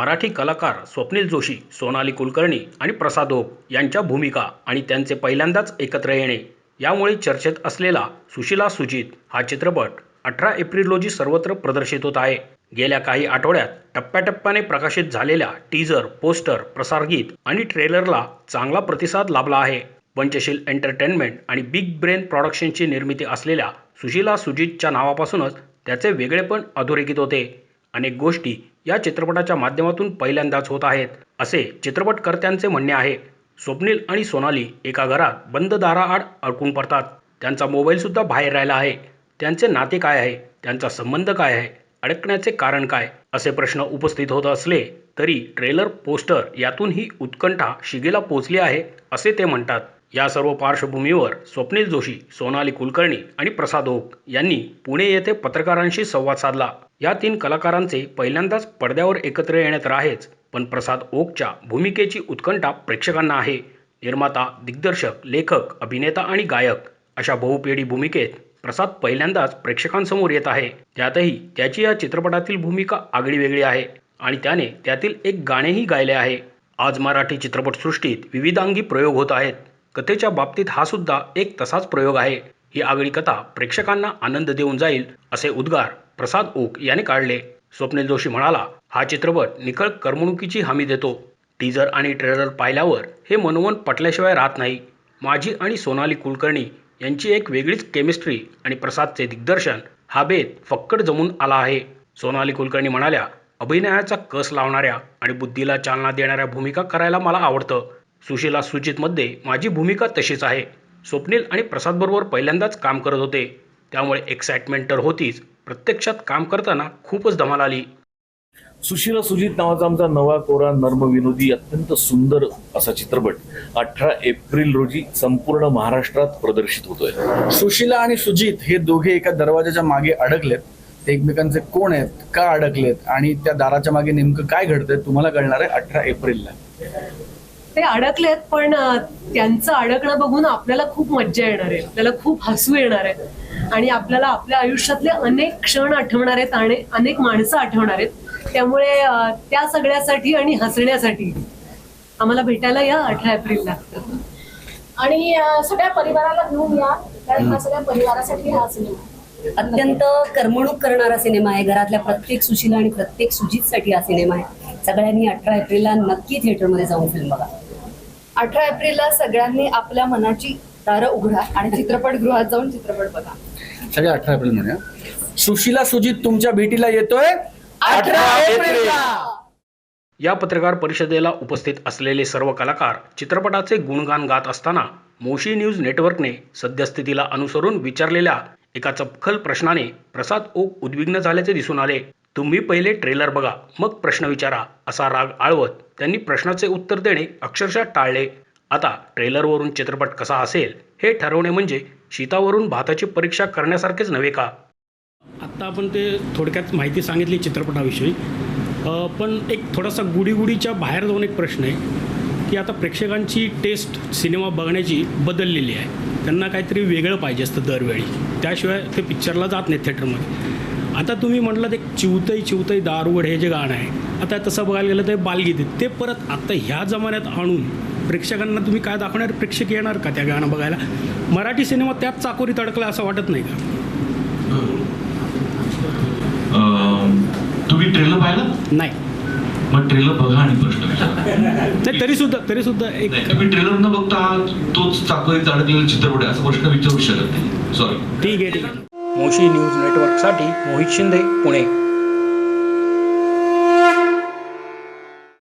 मराठी कलाकार स्वप्नील जोशी सोनाली कुलकर्णी आणि प्रसाद ओक यांच्या भूमिका आणि त्यांचे पहिल्यांदाच एकत्र येणे यामुळे चर्चेत असलेला सुशिला सुजित हा चित्रपट अठरा एप्रिल रोजी सर्वत्र प्रदर्शित होत आहे. गेल्या काही आठवड्यात टप्प्याटप्प्याने प्रकाशित झालेल्या टीजर पोस्टर प्रसारगीत आणि ट्रेलरला चांगला प्रतिसाद लाभला आहे. पंचशील एंटरटेनमेंट आणि बिग ब्रेन प्रॉडक्शनची निर्मिती असलेल्या सुशीला सुजितच्या नावापासूनच त्याचे वेगळेपण अधोरेखित होते. अनेक गोष्टी या चित्रपटाच्या माध्यमातून पहिल्यांदाच होत आहेत असे चित्रपटकर्त्यांचे म्हणणे आहे. स्वप्नील आणि सोनाली एका घरात बंद दाराआड अडकून पडतात. त्यांचा मोबाईलसुद्धा बाहेर राहिला आहे. त्यांचे नाते काय आहे? त्यांचा संबंध काय आहे? अडकण्याचे कारण काय? असे प्रश्न उपस्थित होत असले तरी ट्रेलर पोस्टर यातून ही उत्कंठा शिगेला पोचली आहे असे ते म्हणतात. या सर्व पार्श्वभूमीवर स्वप्नील जोशी सोनाली कुलकर्णी आणि प्रसाद ओक यांनी पुणे येथे पत्रकारांशी संवाद साधला. या तीन कलाकारांचे पहिल्यांदाच पडद्यावर एकत्र येण्यात तर आहेच पण प्रसाद ओकच्या भूमिकेची उत्कंठा प्रेक्षकांना आहे. निर्माता दिग्दर्शक लेखक अभिनेता आणि गायक अशा बहुपेडी भूमिकेत प्रसाद पहिल्यांदाच प्रेक्षकांसमोर येत आहे. त्यातही त्याची या चित्रपटातील भूमिका आगळी वेगळी आहे आणि त्याने त्यातील एक गाणेही गायले आहे. आज मराठी चित्रपटसृष्टीत विविधांगी प्रयोग होत आहेत. कथेच्या बाबतीत हा सुद्धा एक तसाच प्रयोग आहे. ही आगळी कथा प्रेक्षकांना आनंद देऊन जाईल असे उद्गार प्रसाद ओक याने काढले. स्वप्नील जोशी म्हणाला हा चित्रपट निखळ करमणुकीची हमी देतो. टीजर आणि ट्रेलर पाहिल्यावर हे मनोमन पटल्याशिवाय राहत नाही. माझी आणि सोनाली कुलकर्णी यांची एक वेगळीच केमिस्ट्री आणि प्रसादचे दिग्दर्शन हा बेत फक्कड जमून आला आहे. सोनाली कुलकर्णी म्हणाल्या अभिनयाचा कस लावणाऱ्या आणि बुद्धीला चालना देणाऱ्या भूमिका करायला मला आवडतं. सुशीला सुजितमध्ये माझी भूमिका तशीच आहे. स्वप्नील आणि प्रसादबरोबर पहिल्यांदाच काम करत होते. त्यामुळे एक्साइटमेंट तर होतीच प्रत्यक्षात काम करताना खूपच धमाल आली. सुशीला सुजित नावाचा आमचा नवा कोरा नर्म विनोदी अत्यंत सुंदर असा चित्रपट अठरा एप्रिल रोजी संपूर्ण महाराष्ट्रात प्रदर्शित होतोय. सुशीला आणि सुजित हे दोघे एका दरवाजाच्या मागे अडकलेत. ते एकमेकांचे कोण आहेत का अडकलेत आणि त्या दाराच्या मागे नेमकं काय घडतंय तुम्हाला कळणार आहे अठरा एप्रिलला. ते अडकलेत पण त्यांचं अडकणं बघून आपल्याला खूप मज्जा येणार आहे. आपल्याला खूप हसू येणार आहे. आणि आपल्याला आपल्या आयुष्यातले अनेक क्षण आठवणार आहेत आणि अनेक माणसं आठवणार आहेत. त्यामुळे त्या सगळ्यासाठी आणि हसण्यासाठी आम्हाला भेटायला या अठरा एप्रिलला. आणि सगळ्या परिवाराला घेऊन या. कारण हा सगळ्या परिवारासाठी हा सिनेमा. अत्यंत करमणूक करणारा सिनेमा आहे. घरातल्या प्रत्येक सुशीला आणि प्रत्येक सुजितसाठी हा सिनेमा आहे. सगळ्यांनी अठरा एप्रिलला नक्की थिएटरमध्ये जाऊन फिल्म बघा. अठरा एप्रिलला सगळ्यांनी आपल्या मनाची दारं उघडा आणि चित्रपटगृहात जाऊन चित्रपट बघा. सगळे अठरा एप्रिल म्हणूया सुशीला सुजित तुमच्या भेटीला येतोय? अठरा एप्रिलला! या पत्रकार परिषदेला उपस्थित असलेले सर्व कलाकार चित्रपटाचे गुणगान गात असताना मोशी न्यूज नेटवर्कने सद्यस्थितीला अनुसरून विचारलेल्या एका चपखल प्रश्नाने प्रसाद ओक उद्विग्न झाल्याचे दिसून आले. तुम्ही पहिले ट्रेलर बघा मग प्रश्न विचारा असा राग आळवत त्यांनी प्रश्नाचे उत्तर देणे अक्षरशः टाळले. आता ट्रेलरवरून चित्रपट कसा असेल हे ठरवणे म्हणजे शीतावरून भाताची परीक्षा करण्यासारखेच नव्हे का? आत्ता आपण ते थोडक्यात माहिती सांगितली चित्रपटाविषयी. पण एक थोडासा गुढीगुढीच्या बाहेर जाऊन एक प्रश्न आहे की आता प्रेक्षकांची टेस्ट सिनेमा बघण्याची बदललेली आहे. त्यांना काहीतरी वेगळं पाहिजे असतं दरवेळी. त्याशिवाय ते पिक्चरला जात नाही थिएटरमध्ये आता तुम्ही म्हटलं ते चिवतई चिवतई दारुगड हे जे गाणं आहे आता तसं बघायला गेलं तर बालगीत ते परत आत्ता ह्या जमान्यात आणून प्रेक्षकांना तुम्ही काय दाखवणार? प्रेक्षक येणार का त्या गाणं बघायला? मराठी सिनेमा त्याच चाकोरीत अडकला असं वाटत नाही का? अं, तुम्ही ट्रेलर पाहिलं? नाही. मग ट्रेलर बघा आणि प्रश्न विचारा. नाही तरी सुद्धा तरी सुद्धा एक नाही तुम्ही ट्रेलर न बघता तोच चाकोरीत अडकलेला चित्रपट आहे असा प्रश्न विचारू शकत नाही. सॉरी ठीक आहे ठीक आहे. मोशी न्यूज नेटवर्कसाठी मोहित शिंदे पुणे.